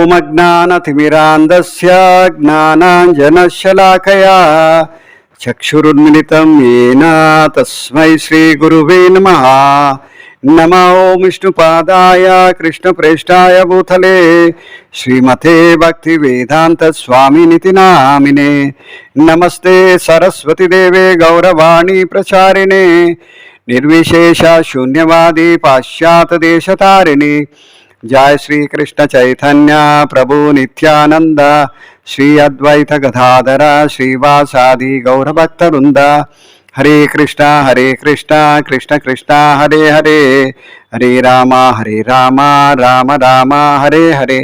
సోమజ్ఞానతిమిరాంధస్య జ్ఞానాంజనశలాకయా. చక్షురున్మిలితం ఏన తస్మై శ్రీగురువే నమ. నమ ఓం విష్ణుపాదాయ కృష్ణప్రేష్టాయ భూతలే. శ్రీమతే భక్తి వేదాంత స్వామినితి నామినే. నమస్తే సరస్వతిదేవే గౌరవాణి ప్రచారిణే. నిర్విశేష శూన్యవాది పాశ్చాత్య దేశతారిణి. जय श्री कृष्ण चैतन्य प्रभु नित्यानंद श्री अद्वैत गदाधर श्रीवासादि गौरभक्तवृंद हरे कृष्ण हरे कृष्ण कृष्ण कृष्ण हरे हरे ಹರೇ ರಾಮ ಹರೇ ರಾಮ ರಾಮ ರಾಮ ಹರೇ ಹರೇ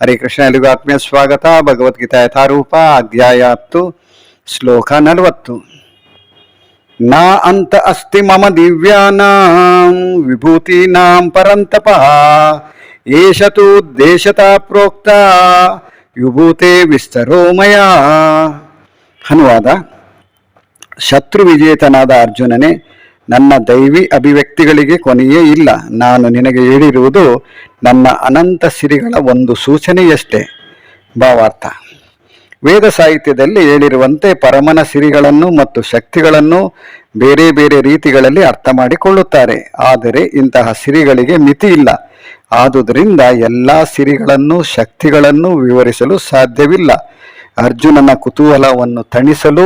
ಹರೇ ಕೃಷ್ಣ ಎಲ್ಲಿಗೂ ಆತ್ಮೀಯ ಸ್ವಾಗತ ಭಗವದ್ಗೀತಾ ಯಥಾರೂಪ ಅಧ್ಯಾಯ ಹತ್ತು ಶ್ಲೋಕ ನಲವತ್ತು न अन्त अस्ति मम दिव्यानां विभूतीनां परन्तपः ಏಷ ತು ದೇಶತ ಪ್ರೋಕ್ತ ವಿಭೂತೆ ವಿಸ್ತರೋಮಯ ಅನುವಾದ ಶತ್ರು ವಿಜೇತನಾದ ಅರ್ಜುನನೇ, ನನ್ನ ದೈವಿ ಅಭಿವ್ಯಕ್ತಿಗಳಿಗೆ ಕೊನೆಯೇ ಇಲ್ಲ. ನಾನು ನಿನಗೆ ಹೇಳಿರುವುದು ನನ್ನ ಅನಂತ ಸಿರಿಗಳ ಒಂದು ಸೂಚನೆಯಷ್ಟೇ. ಭಾವಾರ್ಥ ವೇದ ಸಾಹಿತ್ಯದಲ್ಲಿ ಹೇಳಿರುವಂತೆ ಪರಮನ ಸಿರಿಗಳನ್ನು ಮತ್ತು ಶಕ್ತಿಗಳನ್ನು ಬೇರೆ ಬೇರೆ ರೀತಿಗಳಲ್ಲಿ ಅರ್ಥ ಮಾಡಿಕೊಳ್ಳುತ್ತಾರೆ. ಆದರೆ ಇಂತಹ ಸಿರಿಗಳಿಗೆ ಮಿತಿ ಇಲ್ಲ. ಆದುದರಿಂದ ಎಲ್ಲ ಸಿರಿಗಳನ್ನು ಶಕ್ತಿಗಳನ್ನು ವಿವರಿಸಲು ಸಾಧ್ಯವಿಲ್ಲ. ಅರ್ಜುನನ ಕುತೂಹಲವನ್ನು ತಣಿಸಲು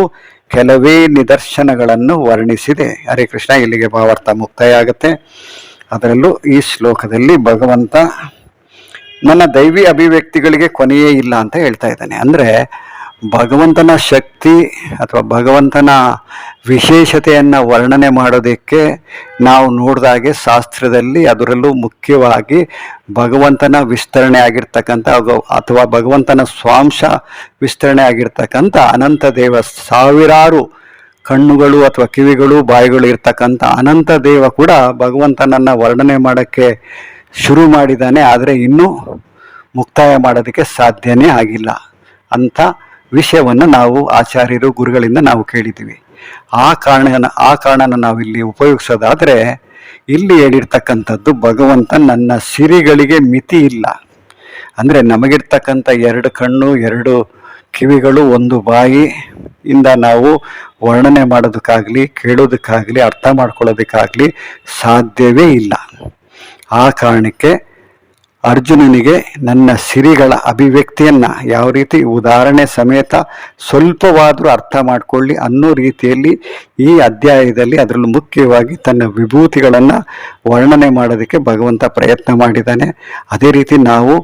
ಕೆಲವೇ ನಿದರ್ಶನಗಳನ್ನು ವರ್ಣಿಸಿದೆ. ಹರೇ ಕೃಷ್ಣ, ಇಲ್ಲಿಗೆ ಭಾವಾರ್ಥ ಮುಕ್ತಾಯ ಆಗುತ್ತೆ ಅದರಲ್ಲೂ ಈ ಶ್ಲೋಕದಲ್ಲಿ ಭಗವಂತ, ನನ್ನ ದೈವಿ ಅಭಿವ್ಯಕ್ತಿಗಳಿಗೆ ಕೊನೆಯೇ ಇಲ್ಲ ಅಂತ ಹೇಳ್ತಾ ಇದ್ದಾನೆ. ಅಂದರೆ ಭಗವಂತನ ಶಕ್ತಿ ಅಥವಾ ಭಗವಂತನ ವಿಶೇಷತೆಯನ್ನು ವರ್ಣನೆ ಮಾಡೋದಕ್ಕೆ ನಾವು ನೋಡಿದಾಗೆ ಶಾಸ್ತ್ರದಲ್ಲಿ ಅದರಲ್ಲೂ ಮುಖ್ಯವಾಗಿ ಭಗವಂತನ ವಿಸ್ತರಣೆ ಆಗಿರ್ತಕ್ಕಂಥ ಅಥವಾ ಭಗವಂತನ ಸ್ವಾಂಶ ವಿಸ್ತರಣೆ ಆಗಿರ್ತಕ್ಕಂಥ ಅನಂತ ದೇವ ಸಾವಿರಾರು ಕಣ್ಣುಗಳು ಅಥವಾ ಕಿವಿಗಳು ಬಾಯಿಗಳು ಇರ್ತಕ್ಕಂಥ ಅನಂತ ದೇವ ಕೂಡ ಭಗವಂತನನ್ನು ವರ್ಣನೆ ಮಾಡೋಕ್ಕೆ ಶುರು ಮಾಡಿದ್ದಾನೆ. ಆದರೆ ಇನ್ನೂ ಮುಕ್ತಾಯ ಮಾಡೋದಕ್ಕೆ ಸಾಧ್ಯನೇ ಆಗಿಲ್ಲ ಅಂಥ ವಿಷಯವನ್ನು ನಾವು ಆಚಾರ್ಯರು ಗುರುಗಳಿಂದ ನಾವು ಕೇಳಿದ್ದೀವಿ. ಆ ಕಾರಣ ಆ ಕಾರಣನ ಇಲ್ಲಿ ಉಪಯೋಗಿಸೋದಾದರೆ ಇಲ್ಲಿ ಹೇಳಿರ್ತಕ್ಕಂಥದ್ದು ಭಗವಂತ ನನ್ನ ಸಿರಿಗಳಿಗೆ ಮಿತಿ ಇಲ್ಲ. ಅಂದರೆ ನಮಗಿರ್ತಕ್ಕಂಥ ಎರಡು ಕಣ್ಣು, ಎರಡು ಕಿವಿಗಳು ಒಂದು ಬಾಯಿ ಇಂದ ನಾವು ವರ್ಣನೆ ಮಾಡೋದಕ್ಕಾಗಲಿ, ಕೇಳೋದಕ್ಕಾಗಲಿ, ಅರ್ಥ ಮಾಡ್ಕೊಳ್ಳೋದಕ್ಕಾಗಲಿ ಸಾಧ್ಯವೇ ಇಲ್ಲ. ಆ ಕಾರಣಕ್ಕೆ ಅರ್ಜುನನಿಗೆ ನನ್ನ ಸಿರಿಗಳ ಅಭಿವ್ಯಕ್ತಿಯನ್ನು ಯಾವ ರೀತಿ ಉದಾಹರಣೆ ಸಮೇತ ಸ್ವಲ್ಪವಾದರೂ ಅರ್ಥ ಮಾಡಿಕೊಳ್ಳಿ ಅನ್ನೋ ರೀತಿಯಲ್ಲಿ ಈ ಅಧ್ಯಾಯದಲ್ಲಿ ಅದರಲ್ಲೂ ಮುಖ್ಯವಾಗಿ ತನ್ನ ವಿಭೂತಿಗಳನ್ನು ವರ್ಣನೆ ಮಾಡೋದಕ್ಕೆ ಭಗವಂತ ಪ್ರಯತ್ನ ಮಾಡಿದ್ದಾನೆ. ಅದೇ ರೀತಿ ನಾವು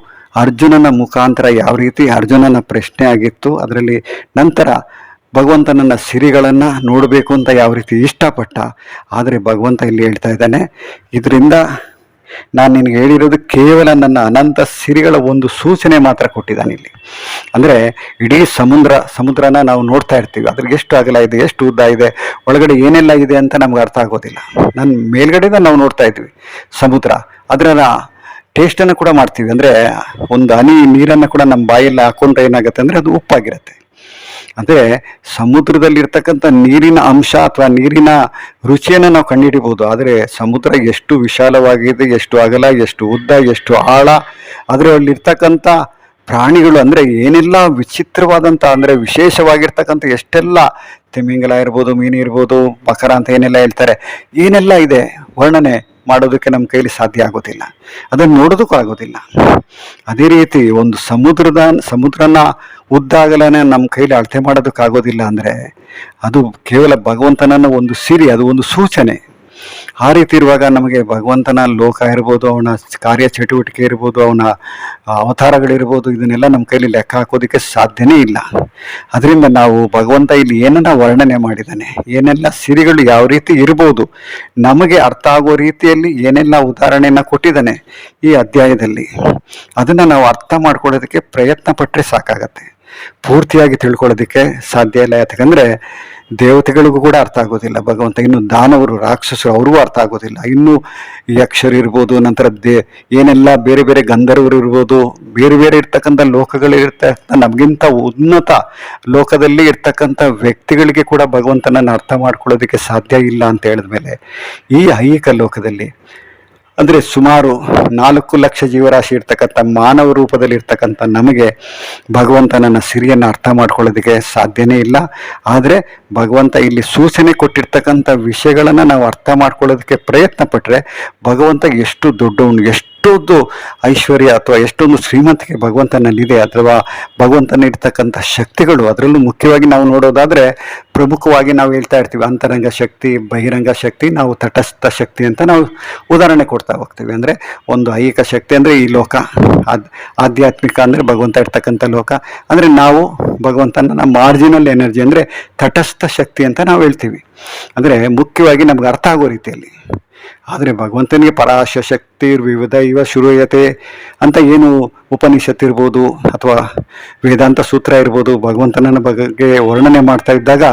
ಅರ್ಜುನನ ಮುಖಾಂತರ ಯಾವ ರೀತಿ ಅರ್ಜುನನ ಪ್ರಶ್ನೆ ಆಗಿತ್ತು, ಅದರಲ್ಲಿ ನಂತರ ಭಗವಂತನನ್ನ ಸಿರಿಗಳನ್ನು ನೋಡಬೇಕು ಅಂತ ಯಾವ ರೀತಿ ಇಷ್ಟಪಟ್ಟ, ಆದರೆ ಭಗವಂತ ಇಲ್ಲಿ ಹೇಳ್ತಾ ಇದ್ದಾನೆ, ಇದರಿಂದ ನಾನು ನಿನಗೆ ಹೇಳಿರೋದು ಕೇವಲ ನನ್ನ ಅನಂತ ಸಿರಿಗಳ ಒಂದು ಸೂಚನೆ ಮಾತ್ರ ಕೊಟ್ಟಿದ್ದಾನೆ ಇಲ್ಲಿ. ಅಂದರೆ ಇಡೀ ಸಮುದ್ರ, ಸಮುದ್ರನ ನಾವು ನೋಡ್ತಾ ಇರ್ತೀವಿ. ಅದ್ರಿಗೆ ಎಷ್ಟು ಅಗಲ ಇದೆ, ಎಷ್ಟು ಉದ್ದ ಇದೆ, ಒಳಗಡೆ ಏನೆಲ್ಲ ಇದೆ ಅಂತ ನಮ್ಗೆ ಅರ್ಥ ಆಗೋದಿಲ್ಲ. ನನ್ನ ಮೇಲ್ಗಡೆಯಿಂದ ನಾವು ನೋಡ್ತಾ ಇದ್ವಿ ಸಮುದ್ರ. ಅದರ ಟೇಸ್ಟನ್ನು ಕೂಡ ಮಾಡ್ತೀವಿ. ಅಂದರೆ ಒಂದು ಹನಿ ನೀರನ್ನು ಕೂಡ ನಮ್ಮ ಬಾಯಲ್ಲಿ ಹಾಕೊಂಡ್ರೆ ಏನಾಗುತ್ತೆ ಅಂದರೆ ಅದು ಉಪ್ಪಾಗಿರುತ್ತೆ. ಅಂದರೆ ಸಮುದ್ರದಲ್ಲಿರ್ತಕ್ಕಂಥ ನೀರಿನ ಅಂಶ ಅಥವಾ ನೀರಿನ ರುಚಿಯನ್ನು ನಾವು ಕಂಡುಹಿಡಿಬೋದು ಆದರೆ ಸಮುದ್ರ ಎಷ್ಟು ವಿಶಾಲವಾಗಿದೆ, ಎಷ್ಟು ಅಗಲ, ಎಷ್ಟು ಉದ್ದ, ಎಷ್ಟು ಆಳ ಅದರಲ್ಲಿರ್ತಕ್ಕಂಥ ಪ್ರಾಣಿಗಳು ಅಂದರೆ ಏನೆಲ್ಲ ವಿಚಿತ್ರವಾದಂಥ ಅಂದರೆ ವಿಶೇಷವಾಗಿರ್ತಕ್ಕಂಥ ಎಷ್ಟೆಲ್ಲ ತಿಮಿಂಗಲ ಇರ್ಬೋದು, ಮೀನು ಇರ್ಬೋದು ಮಕರ ಅಂತ ಏನೆಲ್ಲ ಹೇಳ್ತಾರೆ, ಏನೆಲ್ಲ ಇದೆ ವರ್ಣನೆ ಮಾಡೋದಕ್ಕೆ ನಮ್ಮ ಕೈಲಿ ಸಾಧ್ಯ ಆಗೋದಿಲ್ಲ. ಅದನ್ನು ನೋಡೋದಕ್ಕೂ ಆಗೋದಿಲ್ಲ. ಅದೇ ರೀತಿ ಒಂದು ಸಮುದ್ರದ, ಸಮುದ್ರನ ಉದ್ದಾಗಲೇ ನಮ್ಮ ಕೈಲಿ ಅಳತೆ ಮಾಡೋದಕ್ಕಾಗೋದಿಲ್ಲ ಅಂದರೆ ಅದು ಕೇವಲ ಭಗವಂತನನ್ನು ಒಂದು ಸಿರಿ, ಅದು ಒಂದು ಸೂಚನೆ. ಆ ರೀತಿ ಇರುವಾಗ ನಮಗೆ ಭಗವಂತನ ಲೋಕ ಇರ್ಬೋದು, ಅವನ ಕಾರ್ಯ ಚಟುವಟಿಕೆ ಇರ್ಬೋದು, ಅವನ ಅವತಾರಗಳಿರ್ಬೋದು, ಇದನ್ನೆಲ್ಲ ನಮ್ಮ ಕೈಲಿ ಲೆಕ್ಕ ಹಾಕೋದಕ್ಕೆ ಸಾಧ್ಯನೇ ಇಲ್ಲ. ಅದರಿಂದ ನಾವು ಭಗವಂತ ಇಲ್ಲಿ ಏನನ್ನ ವರ್ಣನೆ ಮಾಡಿದ್ದಾನೆ, ಏನೆಲ್ಲ ಸಿರಿಗಳು ಯಾವ ರೀತಿ ಇರ್ಬೋದು, ನಮಗೆ ಅರ್ಥ ಆಗೋ ರೀತಿಯಲ್ಲಿ ಏನೆಲ್ಲ ಉದಾಹರಣೆಯನ್ನು ಕೊಟ್ಟಿದ್ದಾನೆ ಈ ಅಧ್ಯಾಯದಲ್ಲಿ, ಅದನ್ನ ನಾವು ಅರ್ಥ ಮಾಡ್ಕೊಳ್ಳೋದಕ್ಕೆ ಪ್ರಯತ್ನ ಪಟ್ಟರೆ ಸಾಕಾಗತ್ತೆ. ಪೂರ್ತಿಯಾಗಿ ತಿಳ್ಕೊಳ್ಳೋದಕ್ಕೆ ಸಾಧ್ಯ ಇಲ್ಲ. ಯಾಕಂದ್ರೆ ದೇವತೆಗಳಿಗೂ ಕೂಡ ಅರ್ಥ ಆಗೋದಿಲ್ಲ. ಭಗವಂತ ಇನ್ನು ದಾನವರು, ರಾಕ್ಷಸರು ಅವ್ರಿಗೂ ಅರ್ಥ ಆಗೋದಿಲ್ಲ. ಇನ್ನು ಯಕ್ಷರು ಇರ್ಬೋದು, ನಂತರ ದೇ, ಏನೆಲ್ಲ ಬೇರೆ ಬೇರೆ ಗಂಧರ್ವರು ಇರ್ಬೋದು, ಬೇರೆ ಬೇರೆ ಇರ್ತಕ್ಕಂಥ ಲೋಕಗಳು ಇರ್ತಕ್ಕಂಥ ನಮಗಿಂತ ಉನ್ನತ ಲೋಕದಲ್ಲಿ ಇರ್ತಕ್ಕಂಥ ವ್ಯಕ್ತಿಗಳಿಗೆ ಕೂಡ ಭಗವಂತನನ್ನು ಅರ್ಥ ಮಾಡ್ಕೊಳ್ಳೋದಕ್ಕೆ ಸಾಧ್ಯ ಇಲ್ಲ ಅಂತ ಹೇಳಿದ್ಮೇಲೆ ಈ ಐಹಿಕ ಲೋಕದಲ್ಲಿ ಅಂದರೆ ಸುಮಾರು ನಾಲ್ಕು ಲಕ್ಷ ಜೀವರಾಶಿ ಇರ್ತಕ್ಕಂಥ ಮಾನವ ರೂಪದಲ್ಲಿ ಇರ್ತಕ್ಕಂಥ ನಮಗೆ ಭಗವಂತನನ್ನ ಸಿರಿಯನ್ನು ಅರ್ಥ ಮಾಡ್ಕೊಳ್ಳೋದಕ್ಕೆ ಸಾಧ್ಯನೇ ಇಲ್ಲ. ಆದರೆ ಭಗವಂತ ಇಲ್ಲಿ ಸೂಚನೆ ಕೊಟ್ಟಿರ್ತಕ್ಕಂಥ ವಿಷಯಗಳನ್ನು ನಾವು ಅರ್ಥ ಮಾಡ್ಕೊಳ್ಳೋದಕ್ಕೆ ಪ್ರಯತ್ನ ಪಟ್ಟರೆ ಭಗವಂತ ಎಷ್ಟು ದೊಡ್ಡವನು ಎಷ್ಟೊಂದು ಐಶ್ವರ್ಯ ಅಥವಾ ಎಷ್ಟೊಂದು ಶ್ರೀಮಂತಿಕೆ ಭಗವಂತನಲ್ಲಿದೆ ಅಥವಾ ಭಗವಂತನ ಇರ್ತಕ್ಕಂಥ ಶಕ್ತಿಗಳು. ಅದರಲ್ಲೂ ಮುಖ್ಯವಾಗಿ ನಾವು ನೋಡೋದಾದರೆ ಪ್ರಮುಖವಾಗಿ ನಾವು ಹೇಳ್ತಾ ಇರ್ತೀವಿ ಅಂತರಂಗ ಶಕ್ತಿ, ಬಹಿರಂಗ ಶಕ್ತಿ, ನಾವು ತಟಸ್ಥ ಶಕ್ತಿ ಅಂತ ನಾವು ಉದಾಹರಣೆ ಕೊಡ್ತಾ ಹೋಗ್ತೀವಿ. ಅಂದರೆ ಒಂದು ಐಹಿಕ ಶಕ್ತಿ ಅಂದರೆ ಈ ಲೋಕ. ಆಧ್ಯಾತ್ಮಿಕ ಅಂದರೆ ಭಗವಂತ ಇರ್ತಕ್ಕಂಥ ಲೋಕ. ಅಂದರೆ ನಾವು ಭಗವಂತನ ಮಾರ್ಜಿನಲ್ ಎನರ್ಜಿ ಅಂದರೆ ತಟಸ್ಥ ಶಕ್ತಿ ಅಂತ ನಾವು ಹೇಳ್ತೀವಿ. ಅಂದರೆ ಮುಖ್ಯವಾಗಿ ನಮ್ಗೆ ಅರ್ಥ ಆಗೋ ರೀತಿಯಲ್ಲಿ. ಆದರೆ ಭಗವಂತನಿಗೆ ಪರಾಶ ಶಕ್ತಿ ವಿವಿಧ ಇವ ಶುರುಯತೆ ಅಂತ ಏನು ಉಪನಿಷತ್ ಇರ್ಬೋದು ಅಥವಾ ವೇದಾಂತ ಸೂತ್ರ ಇರ್ಬೋದು ಭಗವಂತನ ಬಗ್ಗೆ ವರ್ಣನೆ ಮಾಡ್ತಾ ಇದ್ದಾಗ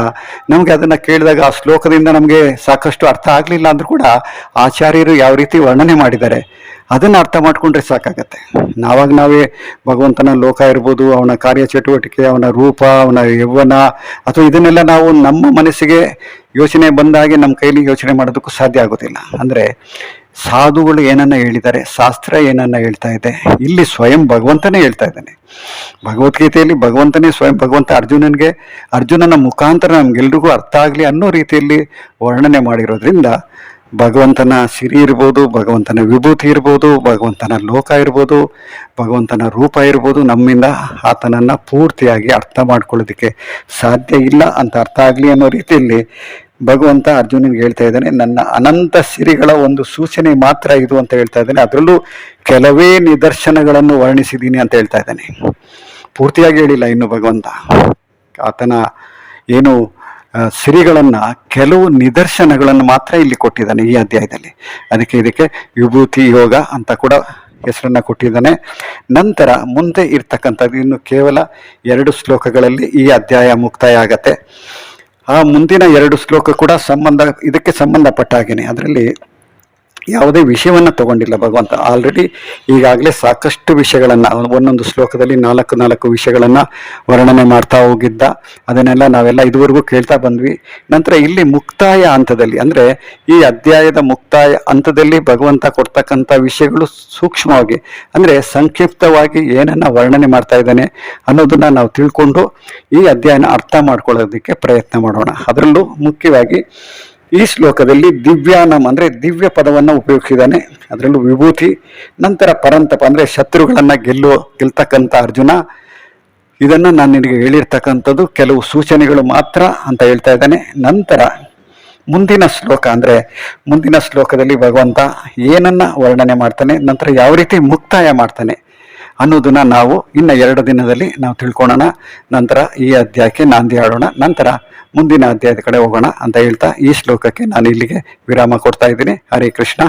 ನಮಗೆ ಅದನ್ನು ಕೇಳಿದಾಗ ಆ ಶ್ಲೋಕದಿಂದ ನಮಗೆ ಸಾಕಷ್ಟು ಅರ್ಥ ಆಗಲಿಲ್ಲ ಅಂದರೂ ಕೂಡ ಆಚಾರ್ಯರು ಯಾವ ರೀತಿ ವರ್ಣನೆ ಮಾಡಿದ್ದಾರೆ. ಅದನ್ನು ಅರ್ಥ ಮಾಡಿಕೊಂಡ್ರೆ ಸಾಕಾಗತ್ತೆ. ನಾವಾಗ ನಾವೇ ಭಗವಂತನ ಲೋಕ ಇರ್ಬೋದು, ಅವನ ಕಾರ್ಯ ಚಟುವಟಿಕೆ, ಅವನ ರೂಪ, ಅವನ ಯೌವನ, ಅಥವಾ ಇದನ್ನೆಲ್ಲ ನಾವು ನಮ್ಮ ಮನಸ್ಸಿಗೆ ಯೋಚನೆ ಬಂದಾಗೆ ನಮ್ಮ ಕೈಲಿ ಯೋಚನೆ ಮಾಡೋದಕ್ಕೂ ಸಾಧ್ಯ ಆಗೋದಿಲ್ಲ. ಅಂದರೆ ಸಾಧುಗಳು ಏನನ್ನ ಹೇಳಿದ್ದಾರೆ, ಶಾಸ್ತ್ರ ಏನನ್ನ ಹೇಳ್ತಾ ಇದೆ, ಇಲ್ಲಿ ಸ್ವಯಂ ಭಗವಂತನೇ ಹೇಳ್ತಾ ಇದ್ದಾನೆ. ಭಗವದ್ಗೀತೆಯಲ್ಲಿ ಭಗವಂತನೇ ಸ್ವಯಂ ಭಗವಂತ ಅರ್ಜುನನಿಗೆ, ಅರ್ಜುನನ ಮುಖಾಂತರ ನಮ್ಗೆಲ್ರಿಗೂ ಅರ್ಥ ಆಗಲಿ ಅನ್ನೋ ರೀತಿಯಲ್ಲಿ ವರ್ಣನೆ ಮಾಡಿರೋದ್ರಿಂದ ಭಗವಂತನ ಸಿರಿ ಇರ್ಬೋದು, ಭಗವಂತನ ವಿಭೂತಿ ಇರ್ಬೋದು, ಭಗವಂತನ ಲೋಕ ಇರ್ಬೋದು, ಭಗವಂತನ ರೂಪ ಇರ್ಬೋದು, ನಮ್ಮಿಂದ ಆತನನ್ನು ಪೂರ್ತಿಯಾಗಿ ಅರ್ಥ ಮಾಡ್ಕೊಳ್ಳೋದಕ್ಕೆ ಸಾಧ್ಯ ಇಲ್ಲ ಅಂತ ಅರ್ಥ ಆಗಲಿ ಅನ್ನೋ ರೀತಿಯಲ್ಲಿ ಭಗವಂತ ಅರ್ಜುನನಿಗೆ ಹೇಳ್ತಾ ಇದ್ದಾನೆ, ನನ್ನ ಅನಂತ ಸಿರಿಗಳ ಒಂದು ಸೂಚನೆ ಮಾತ್ರ ಇದು ಅಂತ ಹೇಳ್ತಾ ಇದ್ದಾನೆ, ಅದರಲ್ಲೂ ಕೆಲವೇ ನಿದರ್ಶನಗಳನ್ನು ವರ್ಣಿಸಿದ್ದೀನಿ ಅಂತ ಹೇಳ್ತಾ ಇದ್ದಾನೆ. ಪೂರ್ತಿಯಾಗಿ ಹೇಳಿಲ್ಲ ಇನ್ನು ಭಗವಂತ. ಆತನ ಏನು ಸಿರಿಗಳನ್ನ ಕೆಲವು ನಿದರ್ಶನಗಳನ್ನು ಮಾತ್ರ ಇಲ್ಲಿ ಕೊಟ್ಟಿದ್ದಾನೆ ಈ ಅಧ್ಯಾಯದಲ್ಲಿ. ಅದಕ್ಕೆ ಇದಕ್ಕೆ ವಿಭೂತಿ ಯೋಗ ಅಂತ ಕೂಡ ಹೆಸರನ್ನ ಕೊಟ್ಟಿದ್ದಾನೆ. ನಂತರ ಮುಂದೆ ಇರ್ತಕ್ಕಂಥದ್ದು ಇನ್ನು ಕೇವಲ ಎರಡು ಶ್ಲೋಕಗಳಲ್ಲಿ ಈ ಅಧ್ಯಾಯ ಮುಕ್ತಾಯ ಆಗತ್ತೆ ಆ ಮುಂದಿನ ಎರಡು ಶ್ಲೋಕ ಕೂಡ ಸಂಬಂಧ, ಇದಕ್ಕೆ ಸಂಬಂಧಪಟ್ಟ ಹಾಗೇನೆ. ಅದರಲ್ಲಿ ಯಾವುದೇ ವಿಷಯವನ್ನು ತಗೊಂಡಿಲ್ಲ ಭಗವಂತ. ಆಲ್ರೆಡಿ ಈಗಾಗಲೇ ಸಾಕಷ್ಟು ವಿಷಯಗಳನ್ನು, ಒಂದೊಂದು ಶ್ಲೋಕದಲ್ಲಿ ನಾಲ್ಕು ನಾಲ್ಕು ವಿಷಯಗಳನ್ನು ವರ್ಣನೆ ಮಾಡ್ತಾ ಹೋಗಿದ್ದ. ಅದನ್ನೆಲ್ಲ ನಾವೆಲ್ಲ ಇದುವರೆಗೂ ಕೇಳ್ತಾ ಬಂದ್ವಿ. ನಂತರ ಇಲ್ಲಿ ಮುಕ್ತಾಯ ಹಂತದಲ್ಲಿ, ಅಂದರೆ ಈ ಅಧ್ಯಾಯದ ಮುಕ್ತಾಯ ಹಂತದಲ್ಲಿ ಭಗವಂತ ಕೊಡ್ತಕ್ಕಂಥ ವಿಷಯಗಳು ಸೂಕ್ಷ್ಮವಾಗಿ, ಅಂದರೆ ಸಂಕ್ಷಿಪ್ತವಾಗಿ ಏನನ್ನ ವರ್ಣನೆ ಮಾಡ್ತಾ ಇದ್ದಾನೆ ಅನ್ನೋದನ್ನ ನಾವು ತಿಳ್ಕೊಂಡು ಈ ಅಧ್ಯಾಯನ ಅರ್ಥ ಮಾಡ್ಕೊಳ್ಳೋದಕ್ಕೆ ಪ್ರಯತ್ನ ಮಾಡೋಣ. ಅದರಲ್ಲೂ ಮುಖ್ಯವಾಗಿ ಈ ಶ್ಲೋಕದಲ್ಲಿ ದಿವ್ಯಾನಂ ಅಂದ್ರೆ ದಿವ್ಯ ಪದವನ್ನು ಉಪಯೋಗಿಸಿದ್ದಾನೆ. ಅದರಲ್ಲೂ ವಿಭೂತಿ, ನಂತರ ಪರಂತಪ ಅಂದ್ರೆ ಶತ್ರುಗಳನ್ನ ಗೆಲ್ಲುವ, ಗೆಲ್ತಕ್ಕಂಥ ಅರ್ಜುನ. ಇದನ್ನ ನಾನು ನಿನಗೆ ಹೇಳಿರ್ತಕ್ಕಂಥದ್ದು ಕೆಲವು ಸೂಚನೆಗಳು ಮಾತ್ರ ಅಂತ ಹೇಳ್ತಾ ಇದ್ದಾನೆ. ನಂತರ ಮುಂದಿನ ಶ್ಲೋಕ ಅಂದ್ರೆ ಮುಂದಿನ ಶ್ಲೋಕದಲ್ಲಿ ಭಗವಂತ ಏನನ್ನ ವರ್ಣನೆ ಮಾಡ್ತಾನೆ, ನಂತರ ಯಾವ ರೀತಿ ಮುಕ್ತಾಯ ಮಾಡ್ತಾನೆ. ಅನ್ನೋದನ್ನ ನಾವು ಇನ್ನು ಎರಡು ದಿನದಲ್ಲಿ ನಾವು ತಿಳ್ಕೊಳ್ಳೋಣ ನಂತರ ಈ ಅಧ್ಯಾಯಕ್ಕೆ ನಾಂದಿ ಆಡೋಣ. ನಂತರ ಮುಂದಿನ ಅಧ್ಯಾಯದ ಕಡೆ ಹೋಗೋಣ ಅಂತ ಹೇಳ್ತಾ ಈ ಶ್ಲೋಕಕ್ಕೆ ನಾನು ಇಲ್ಲಿಗೆ ವಿರಾಮ ಕೊಡ್ತಾ ಇದ್ದೀನಿ. ಹರೇ ಕೃಷ್ಣ.